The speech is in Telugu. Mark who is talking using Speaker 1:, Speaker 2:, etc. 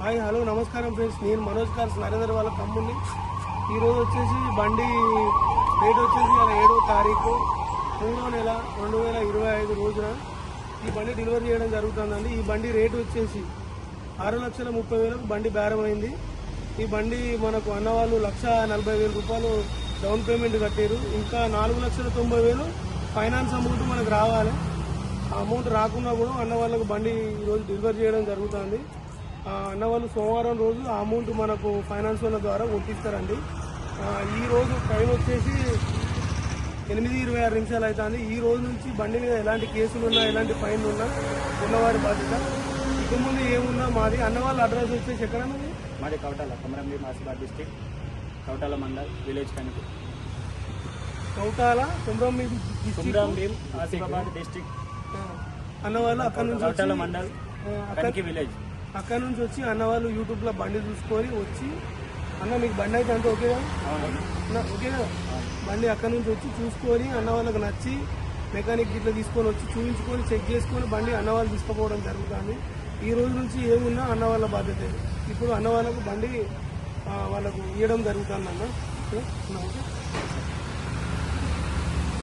Speaker 1: హాయ్ హలో నమస్కారం ఫ్రెండ్స్. నేను మనోజ్ కార్స్ నరేంద్ర వాళ్ళ తమ్ముడిని. ఈరోజు వచ్చేసి బండి డేట్ వచ్చేసి ఏడో తారీఖు మూడో నెల రెండు వేల ఇరవై ఐదు రోజున ఈ బండి డెలివరీ చేయడం జరుగుతుందండి. ఈ బండి రేటు వచ్చేసి ఆరు లక్షల ముప్పై వేలకు బండి బేరమైంది ఈ బండి మనకు అన్నవాళ్ళు లక్ష నలభై వేల రూపాయలు డౌన్ పేమెంట్ కట్టారు ఇంకా నాలుగు లక్షల తొంభై వేలు ఫైనాన్స్ అమౌంట్ మనకు రావాలి. ఆ అమౌంట్ రాకుండా కూడా అన్న వాళ్ళకు బండి ఈరోజు డెలివరీ చేయడం జరుగుతుంది. అన్న వాళ్ళు సోమవారం రోజు ఆ అమౌంట్ మనకు ఫైనాన్స్ వాళ్ళ ద్వారా కొట్టిస్తారండి. ఆ, ఈ రోజు టైం వచ్చేసి ఎనిమిది ఇరవై ఆరు నిమిషాలు అవుతుంది ఈ రోజు నుంచి బండి మీద ఎలాంటి కేసులు ఉన్నా ఎలాంటి ఫైన్లు ఉన్నా ఉన్నవారి బాధ్యత. ఇక ముందు ఏమున్నా మాది. అన్న వాళ్ళ అడ్రస్ వచ్చేసి ఎక్కడ?
Speaker 2: మాది కవటాల కొమరంభీం ఆసిఫాబాద్ డిస్టిక్ కవటాల మండల్ విలేజ్ కనుక
Speaker 1: కౌటాల కుమ్రం డిస్టిక్
Speaker 2: కుమరంభీం ఆసిఫాబాద్ డిస్టిక్
Speaker 1: అన్న వాళ్ళు అక్కడ నుంచి
Speaker 2: కవటాల మండల్
Speaker 1: ఆ, అక్కడ
Speaker 2: కనికి విలేజ్
Speaker 1: అక్కడ నుంచి వచ్చి అన్న వాళ్ళు యూట్యూబ్లో బండి చూసుకొని వచ్చి అన్న మీకు బండి అయితే అంత ఓకే కదా? ఓకే కదా? బండి అక్కడ నుంచి వచ్చి చూసుకొని అన్న వాళ్ళకి నచ్చి మెకానిక్ ఇట్లా తీసుకొని వచ్చి చూపించుకొని చెక్ చేసుకొని బండి అన్న వాళ్ళు తీసుకుపోవడం జరుగుతుంది. ఈ రోజు నుంచి ఏమున్నా అన్న వాళ్ళ బాధ్యత ఇప్పుడు అన్న వాళ్ళకు బండి వాళ్ళకు ఇవ్వడం జరుగుతుంది? అన్న, ఓకే?